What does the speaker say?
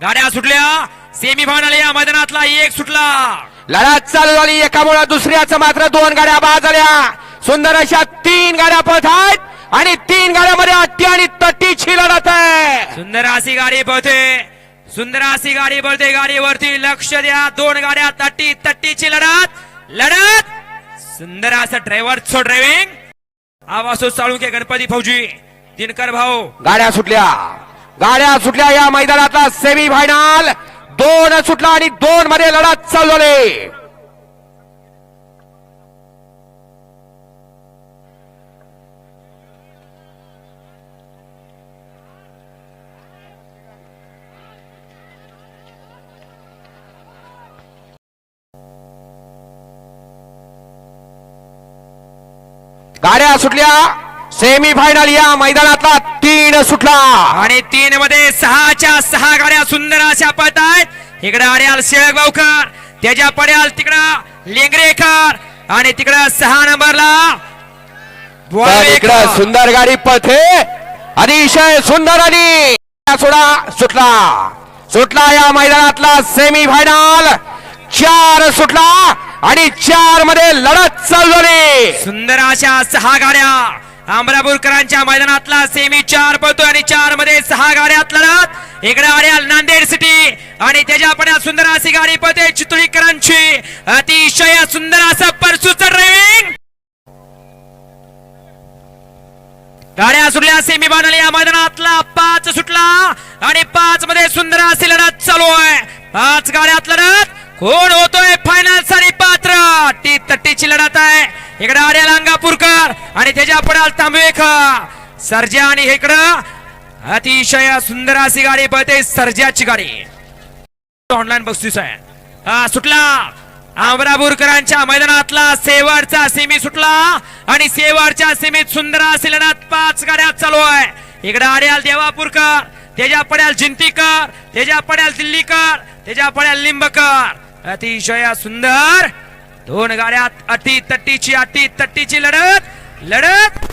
गाड्या सुटल्या. Semi final या मैदानातला एक सुटला. लढत चालू झाली. एकामुळे दुसऱ्याच मात्र दोन गाड्या बाद झाल्या. सुंदर अशा तीन गाड्या पळत आहेत आणि तीन गाड्यामध्ये अट्टी आणि तट्टीची लढत आहे. सुंदर अशी गाडी पळते. सुंदर अशी गाडी पळते. गाडीवरती लक्ष द्या. दोन गाड्या तट्टी तट्टीची लढत. लढत. सुंदर असं ड्रायव्हर ड्रायव्हिंग आवाज चालू गणपती फौजी. दिनकर भाऊ. गाड्या सुटल्या. गाड्या सुटल्या या मैदानातला सेमी फायनल दोन सुटला आणि दोन मध्ये लढत चालू गाड्या सुटल्या. सेमी फायनल या मैदानातला तीन सुटला. आणि तीन मध्ये सहाच्या सहा गाड्या सुंदर अशा पळत आहेत इकडे आड्याल शेळक भाऊकर त्याच्या पड्याल तिकडं लेंगरेकर आणि तिकडं सहा नंबरला. इकडं सुंदर गाडी पळते. अतिशय सुंदर आणि सोडा सुटला. सुटला या मैदानातला सेमी फायनल चार सुटला आणि चारमध्ये लढत चालू झाली. सुंदर अशा सहा गाड्या. अमरापूरकरांच्या मैदानातला सेमी चार पळतो आणि चारमध्ये सहा गाड्यात लढत इकडे आर्याल नांदेड सिटी आणि त्याच्या पण सुंदर अशी गाडी पळते चितुळीकरांची. अतिशय सुंदर असं परसूच ड्रायव्हिंग गाड्या सुटल्या सेमी फायनल या मैदानातला पाच सुटला आणि पाच मध्ये सुंदर अशी लढत चालू आहे. पाच गाड्यात लढत कोण होतोय फायनलसाठी पात्र? टी तट्टीची लढत आहे. इकडे आर्याल अंगापूरकर. पडाल तांबवेकर सर्जा आणि इकडं अतिशय सुंदर अशी गाडी पळते सर्जाची गाडी. ऑनलाईन बक्षीस आहे हा सुटला. आमराबुरकरांच्या मैदानातला सेवाडचा सेमी सुटला आणि सेवाडच्या सेमीत सुंदर असे लढत पाच गाड्या चालू आहे. इकडे आड्याल देवापूरकर त्याच्या पड्याल जिंतीकर त्याच्या पड्याल दिल्लीकर त्याच्या पड्याल लिंबकर. अतिशय सुंदर. दोन गाड्यात अटी तट्टीची अटी तट्टीची लढत. लढत